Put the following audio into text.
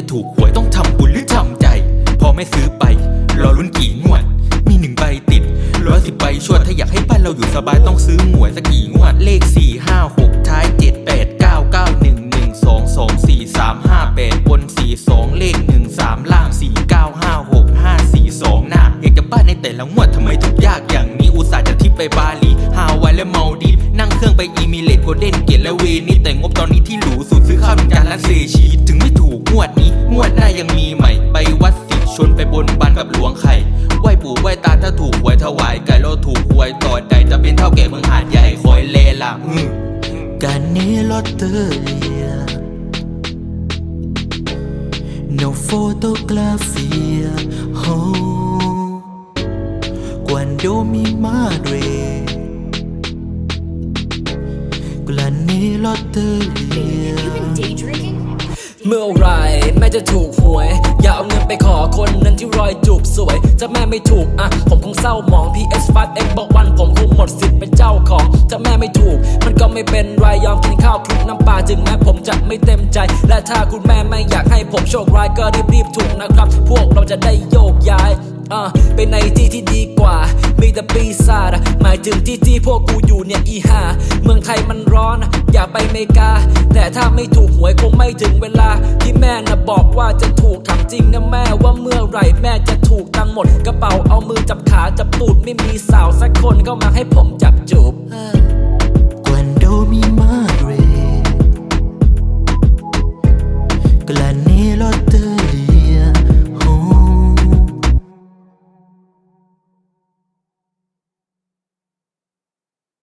ไม่ถูกหวยต้องทำบุญหรือทำใจ พอไม่ซื้อไป รอลุ้นกี่งวด มีหนึ่งใบติดร้อยสิบใบชวดถ้าอยากให้บ้านเราอยู่สบายต้องซื้อหวยสักกี่งวด เลขสี่ห้าหกท้ายเจ็ดแปดเก้าเก้าหนึ่งหนึ่งสองสองสี่สามห้าแปดบนสี่สองเลขหนึ่งสามล่างสี่เก้าห้าหกห้าสี่สองหน้าอยากจะบ้านในแต่ละงวดทำไมทุกยากอย่างนี้อุตส่าห์จะทิปไปบาหลีฮาวายและเมาดีนั่งเครื่องไปอีมิเลตโกลเด้นเกตและเวนิสแต่งบตอนนี้ที่หรูสุดซื้อข้าวหนึ่งจานและเซชีถึงไม่ถูกง วดนี้งวดหน้ายังมีใหม่ ไปวัดสิชนไปบนบานกับหลวงไข่ไหว้ปู่ไหว้ตาถ้าถูกหวยถวายไก่เราถูกหวยต่อใดจะเป็นเท่าแก่เมืองหาดใหญ่คอยเลละอืม Canelotteria No fotografía oh, Cuando mi madre Canelotteria Have you been day drinking? เมื่อไหรแม่ จะถูกหวย อย่าเอาเงินไปขอคนนั้นที่รอยจูบสวยถ้าแม่ไม่ถูกอะ ผมคงเศร้าหมอง PS 5 X บอกวันผมคงหมดสิทธิ์เป็นเจ้าของถ้าแม่ไม่ถูก มันก็ไม่เป็นไรยอมกินข้าวคลุกน้ำปลาจึงแม้ผมจะไม่เต็มใจ และถ้าคุณแม่ไม่อยากให้ผมโชคร้ายก็รีบๆถูกนะครับ พวกเราจะได้โยกย้ายอะไปในที่ที่ดีกว่า แต่ปีศาจหมายถึงที่ที่พวกกูอยู่เนี่ยอีห่าเมืองไทยมันร้อนอยากไปเมกา แต่ถ้าไม่ถูกหวยคงไม่ถึงเวลา ที่แม่นะบอกว่าจะถูกถามจริงนะแม่ว่าเมื่อไหร่แม่จะถูกตังหมด กระเป๋าเอามือจับขาจับตูดไม่มีสาวสักคนเข้ามาให้ผมจับจูบ Cuando mi madre planeó